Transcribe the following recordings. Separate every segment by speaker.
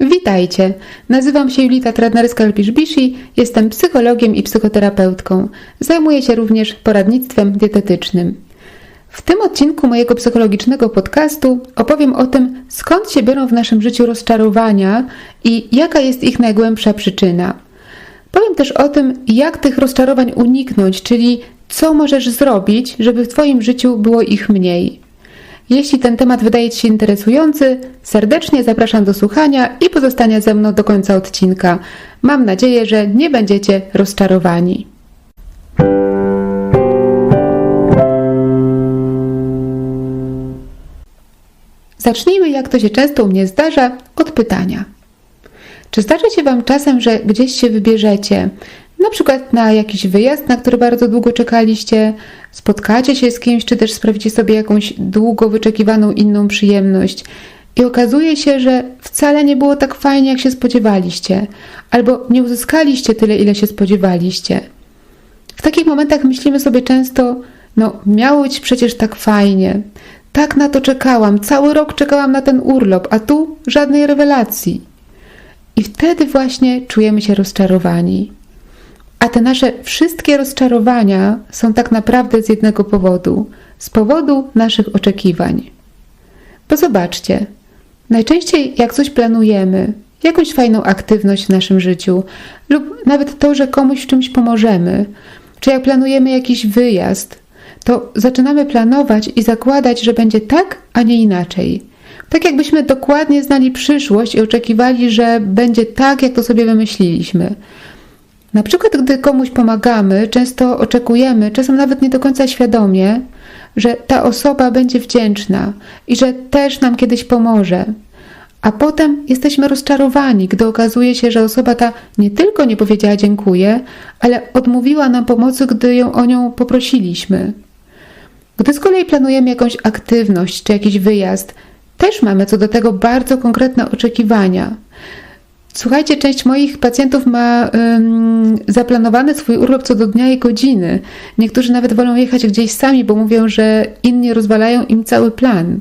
Speaker 1: Witajcie, nazywam się Julita Tradnerska-Lpisz-Bishi, jestem psychologiem i psychoterapeutką. Zajmuję się również poradnictwem dietetycznym. W tym odcinku mojego psychologicznego podcastu opowiem o tym, skąd się biorą w naszym życiu rozczarowania i jaka jest ich najgłębsza przyczyna. Powiem też o tym, jak tych rozczarowań uniknąć, czyli co możesz zrobić, żeby w Twoim życiu było ich mniej. Jeśli ten temat wydaje Ci się interesujący, serdecznie zapraszam do słuchania i pozostania ze mną do końca odcinka. Mam nadzieję, że nie będziecie rozczarowani. Zacznijmy, jak to się często u mnie zdarza, od pytania. Czy zdarza się Wam czasem, że gdzieś się wybierzecie, na przykład na jakiś wyjazd, na który bardzo długo czekaliście, spotkacie się z kimś, czy też sprawicie sobie jakąś długo wyczekiwaną inną przyjemność i okazuje się, że wcale nie było tak fajnie, jak się spodziewaliście, albo nie uzyskaliście tyle, ile się spodziewaliście. W takich momentach myślimy sobie często, no miało być przecież tak fajnie, tak na to czekałam, cały rok czekałam na ten urlop, a tu żadnej rewelacji. I wtedy właśnie czujemy się rozczarowani. A te nasze wszystkie rozczarowania są tak naprawdę z jednego powodu z powodu naszych oczekiwań. Bo zobaczcie, najczęściej jak coś planujemy, jakąś fajną aktywność w naszym życiu, lub nawet to, że komuś w czymś pomożemy, czy jak planujemy jakiś wyjazd, to zaczynamy planować i zakładać, że będzie tak, a nie inaczej. Tak jakbyśmy dokładnie znali przyszłość i oczekiwali, że będzie tak, jak to sobie wymyśliliśmy. Na przykład, gdy komuś pomagamy, często oczekujemy, czasem nawet nie do końca świadomie, że ta osoba będzie wdzięczna i że też nam kiedyś pomoże. A potem jesteśmy rozczarowani, gdy okazuje się, że osoba ta nie tylko nie powiedziała dziękuję, ale odmówiła nam pomocy, gdy ją o nią poprosiliśmy. Gdy z kolei planujemy jakąś aktywność czy jakiś wyjazd, też mamy co do tego bardzo konkretne oczekiwania. Słuchajcie, część moich pacjentów ma um, zaplanowany swój urlop co do dnia i godziny. Niektórzy nawet wolą jechać gdzieś sami, bo mówią, że inni rozwalają im cały plan.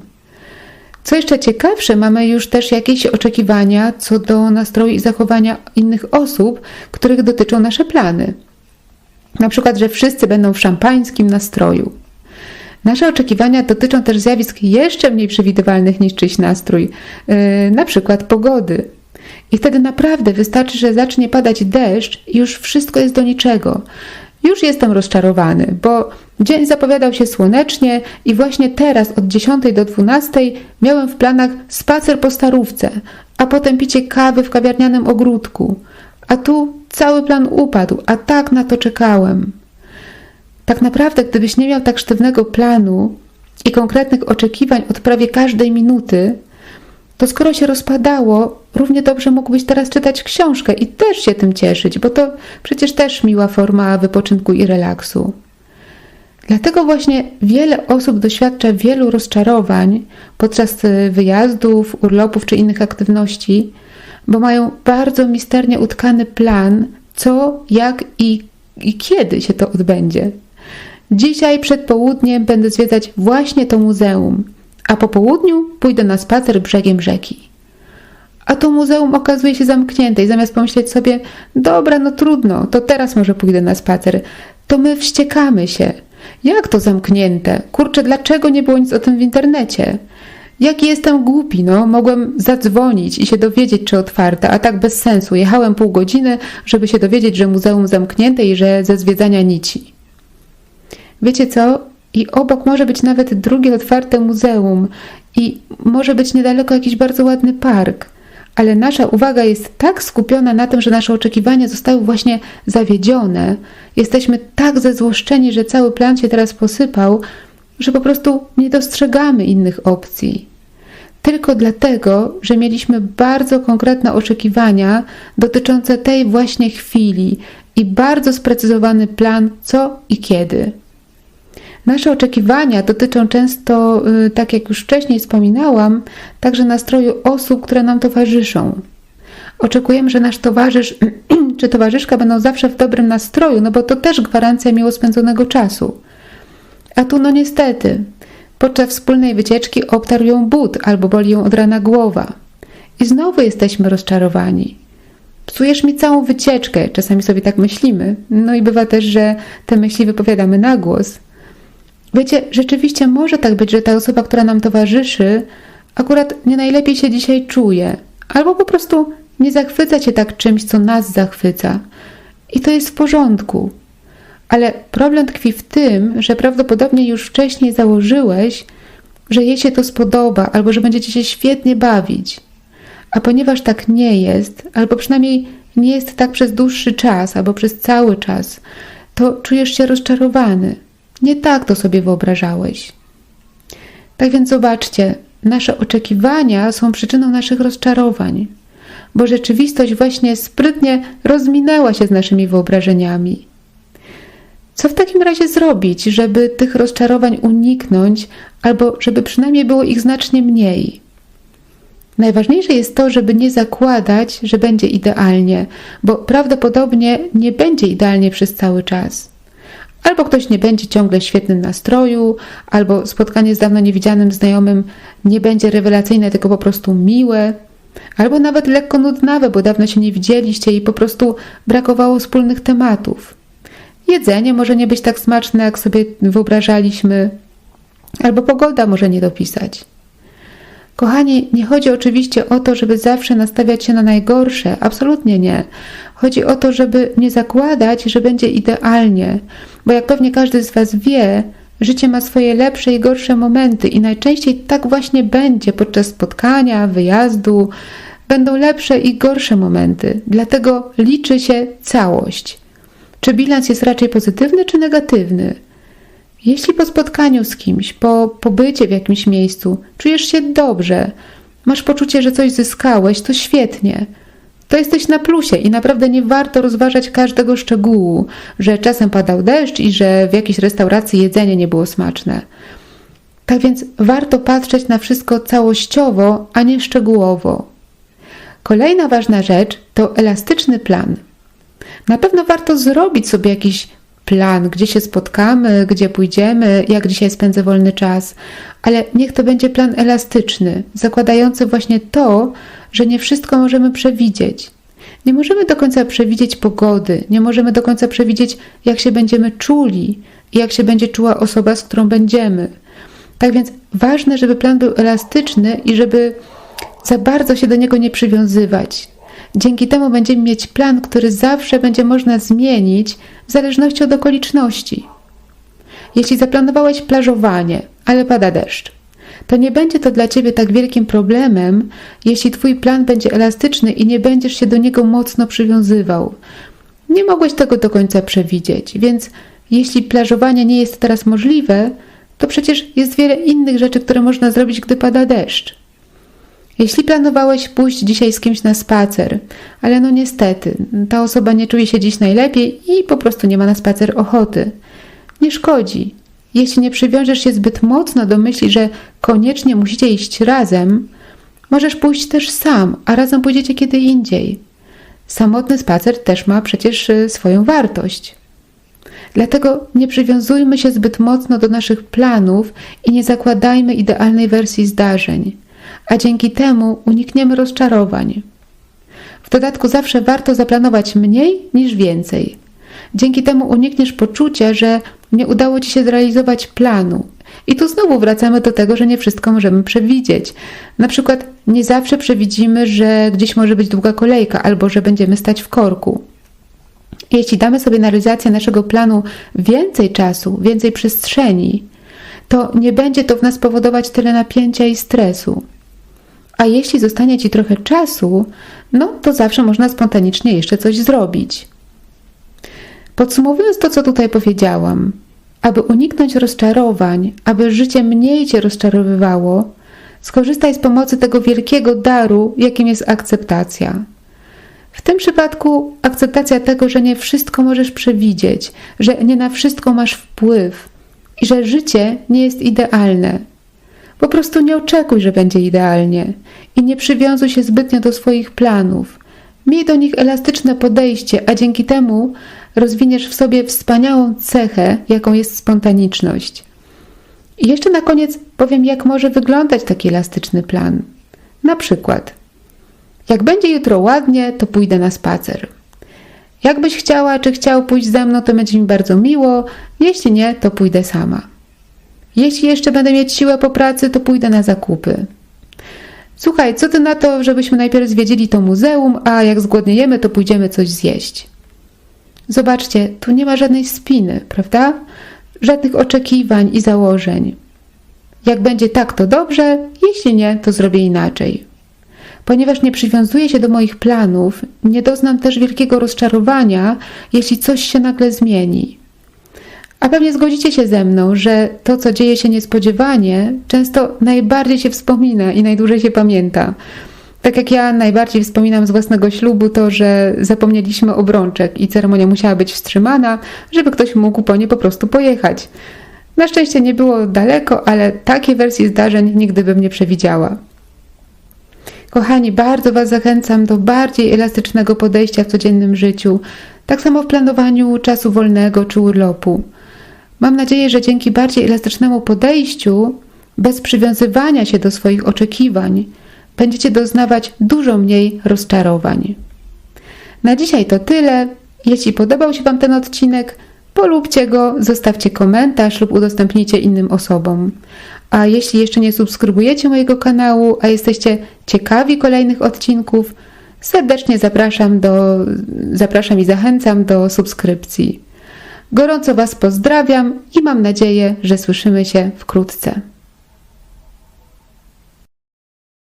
Speaker 1: Co jeszcze ciekawsze, mamy już też jakieś oczekiwania co do nastroju i zachowania innych osób, których dotyczą nasze plany. Na przykład, że wszyscy będą w szampańskim nastroju. Nasze oczekiwania dotyczą też zjawisk jeszcze mniej przewidywalnych niż czyjś nastrój, yy, na przykład pogody. I wtedy naprawdę wystarczy, że zacznie padać deszcz i już wszystko jest do niczego. Już jestem rozczarowany, bo dzień zapowiadał się słonecznie i właśnie teraz od 10 do 12 miałem w planach spacer po starówce, a potem picie kawy w kawiarnianym ogródku. A tu cały plan upadł, a tak na to czekałem. Tak naprawdę, gdybyś nie miał tak sztywnego planu i konkretnych oczekiwań od prawie każdej minuty, to skoro się rozpadało, równie dobrze mógłbyś teraz czytać książkę i też się tym cieszyć, bo to przecież też miła forma wypoczynku i relaksu. Dlatego właśnie wiele osób doświadcza wielu rozczarowań podczas e, wyjazdów, urlopów czy innych aktywności, bo mają bardzo misternie utkany plan, co, jak i, i kiedy się to odbędzie. Dzisiaj przed południem będę zwiedzać właśnie to muzeum a po południu pójdę na spacer brzegiem rzeki. A to muzeum okazuje się zamknięte i zamiast pomyśleć sobie, dobra, no trudno, to teraz może pójdę na spacer, to my wściekamy się. Jak to zamknięte? Kurczę, dlaczego nie było nic o tym w internecie? Jaki jestem głupi, no, mogłem zadzwonić i się dowiedzieć, czy otwarte, a tak bez sensu. Jechałem pół godziny, żeby się dowiedzieć, że muzeum zamknięte i że ze zwiedzania nici. Wiecie co? I obok może być nawet drugie otwarte muzeum, i może być niedaleko jakiś bardzo ładny park. Ale nasza uwaga jest tak skupiona na tym, że nasze oczekiwania zostały właśnie zawiedzione. Jesteśmy tak zezłoszczeni, że cały plan się teraz posypał, że po prostu nie dostrzegamy innych opcji. Tylko dlatego, że mieliśmy bardzo konkretne oczekiwania dotyczące tej właśnie chwili i bardzo sprecyzowany plan, co i kiedy. Nasze oczekiwania dotyczą często, y, tak jak już wcześniej wspominałam, także nastroju osób, które nam towarzyszą. Oczekujemy, że nasz towarzysz czy towarzyszka będą zawsze w dobrym nastroju, no bo to też gwarancja miło spędzonego czasu. A tu no niestety, podczas wspólnej wycieczki obtarł ją but albo boli ją od rana głowa. i znowu jesteśmy rozczarowani. Psujesz mi całą wycieczkę, czasami sobie tak myślimy. No i bywa też, że te myśli wypowiadamy na głos. Wiecie, rzeczywiście może tak być, że ta osoba, która nam towarzyszy, akurat nie najlepiej się dzisiaj czuje, albo po prostu nie zachwyca cię tak czymś, co nas zachwyca. I to jest w porządku. Ale problem tkwi w tym, że prawdopodobnie już wcześniej założyłeś, że jej się to spodoba, albo że będziecie się świetnie bawić. A ponieważ tak nie jest, albo przynajmniej nie jest tak przez dłuższy czas, albo przez cały czas, to czujesz się rozczarowany. Nie tak to sobie wyobrażałeś. Tak więc zobaczcie, nasze oczekiwania są przyczyną naszych rozczarowań, bo rzeczywistość właśnie sprytnie rozminęła się z naszymi wyobrażeniami. Co w takim razie zrobić, żeby tych rozczarowań uniknąć, albo żeby przynajmniej było ich znacznie mniej? Najważniejsze jest to, żeby nie zakładać, że będzie idealnie, bo prawdopodobnie nie będzie idealnie przez cały czas. Albo ktoś nie będzie ciągle w świetnym nastroju, albo spotkanie z dawno niewidzianym znajomym nie będzie rewelacyjne, tylko po prostu miłe, albo nawet lekko nudnawe, bo dawno się nie widzieliście i po prostu brakowało wspólnych tematów. Jedzenie może nie być tak smaczne, jak sobie wyobrażaliśmy, albo pogoda może nie dopisać. Kochani, nie chodzi oczywiście o to, żeby zawsze nastawiać się na najgorsze, absolutnie nie. Chodzi o to, żeby nie zakładać, że będzie idealnie, bo jak pewnie każdy z Was wie, życie ma swoje lepsze i gorsze momenty i najczęściej tak właśnie będzie podczas spotkania, wyjazdu. Będą lepsze i gorsze momenty, dlatego liczy się całość. Czy bilans jest raczej pozytywny czy negatywny? Jeśli po spotkaniu z kimś, po pobycie w jakimś miejscu czujesz się dobrze, masz poczucie, że coś zyskałeś, to świetnie. To jesteś na plusie i naprawdę nie warto rozważać każdego szczegółu, że czasem padał deszcz i że w jakiejś restauracji jedzenie nie było smaczne. Tak więc warto patrzeć na wszystko całościowo, a nie szczegółowo. Kolejna ważna rzecz to elastyczny plan. Na pewno warto zrobić sobie jakiś plan, gdzie się spotkamy, gdzie pójdziemy, jak dzisiaj spędzę wolny czas, ale niech to będzie plan elastyczny, zakładający właśnie to, że nie wszystko możemy przewidzieć. Nie możemy do końca przewidzieć pogody, nie możemy do końca przewidzieć, jak się będziemy czuli i jak się będzie czuła osoba, z którą będziemy. Tak więc ważne, żeby plan był elastyczny i żeby za bardzo się do niego nie przywiązywać. Dzięki temu będziemy mieć plan, który zawsze będzie można zmienić w zależności od okoliczności. Jeśli zaplanowałeś plażowanie, ale pada deszcz, to nie będzie to dla ciebie tak wielkim problemem, jeśli twój plan będzie elastyczny i nie będziesz się do niego mocno przywiązywał. Nie mogłeś tego do końca przewidzieć, więc jeśli plażowanie nie jest teraz możliwe, to przecież jest wiele innych rzeczy, które można zrobić, gdy pada deszcz. Jeśli planowałeś pójść dzisiaj z kimś na spacer, ale no niestety, ta osoba nie czuje się dziś najlepiej i po prostu nie ma na spacer ochoty, nie szkodzi. Jeśli nie przywiążesz się zbyt mocno do myśli, że koniecznie musicie iść razem, możesz pójść też sam, a razem pójdziecie kiedy indziej. Samotny spacer też ma przecież y, swoją wartość. Dlatego nie przywiązujmy się zbyt mocno do naszych planów i nie zakładajmy idealnej wersji zdarzeń a dzięki temu unikniemy rozczarowań. W dodatku zawsze warto zaplanować mniej niż więcej. Dzięki temu unikniesz poczucia, że nie udało ci się zrealizować planu. I tu znowu wracamy do tego, że nie wszystko możemy przewidzieć. Na przykład nie zawsze przewidzimy, że gdzieś może być długa kolejka albo że będziemy stać w korku. Jeśli damy sobie na realizację naszego planu więcej czasu, więcej przestrzeni, to nie będzie to w nas powodować tyle napięcia i stresu. A jeśli zostanie Ci trochę czasu, no to zawsze można spontanicznie jeszcze coś zrobić. Podsumowując to, co tutaj powiedziałam, aby uniknąć rozczarowań, aby życie mniej Cię rozczarowywało, skorzystaj z pomocy tego wielkiego daru, jakim jest akceptacja. W tym przypadku akceptacja tego, że nie wszystko możesz przewidzieć, że nie na wszystko masz wpływ i że życie nie jest idealne, po prostu nie oczekuj, że będzie idealnie i nie przywiązuj się zbytnio do swoich planów. Miej do nich elastyczne podejście, a dzięki temu rozwiniesz w sobie wspaniałą cechę, jaką jest spontaniczność. I jeszcze na koniec powiem, jak może wyglądać taki elastyczny plan. Na przykład, Jak będzie jutro ładnie, to pójdę na spacer. Jakbyś chciała czy chciał pójść ze mną, to będzie mi bardzo miło. Jeśli nie, to pójdę sama. Jeśli jeszcze będę mieć siłę po pracy, to pójdę na zakupy. Słuchaj, co ty na to, żebyśmy najpierw zwiedzili to muzeum, a jak zgłodniejemy, to pójdziemy coś zjeść? Zobaczcie, tu nie ma żadnej spiny, prawda? Żadnych oczekiwań i założeń. Jak będzie tak, to dobrze, jeśli nie, to zrobię inaczej. Ponieważ nie przywiązuję się do moich planów, nie doznam też wielkiego rozczarowania, jeśli coś się nagle zmieni. A pewnie zgodzicie się ze mną, że to, co dzieje się niespodziewanie, często najbardziej się wspomina i najdłużej się pamięta. Tak jak ja najbardziej wspominam z własnego ślubu to, że zapomnieliśmy obrączek i ceremonia musiała być wstrzymana, żeby ktoś mógł po nie po prostu pojechać. Na szczęście nie było daleko, ale takiej wersji zdarzeń nigdy bym nie przewidziała. Kochani, bardzo Was zachęcam do bardziej elastycznego podejścia w codziennym życiu, tak samo w planowaniu czasu wolnego czy urlopu. Mam nadzieję, że dzięki bardziej elastycznemu podejściu, bez przywiązywania się do swoich oczekiwań, będziecie doznawać dużo mniej rozczarowań. Na dzisiaj to tyle. Jeśli podobał się Wam ten odcinek, polubcie go, zostawcie komentarz lub udostępnijcie innym osobom. A jeśli jeszcze nie subskrybujecie mojego kanału, a jesteście ciekawi kolejnych odcinków, serdecznie zapraszam, do, zapraszam i zachęcam do subskrypcji. Gorąco Was pozdrawiam i mam nadzieję, że słyszymy się wkrótce.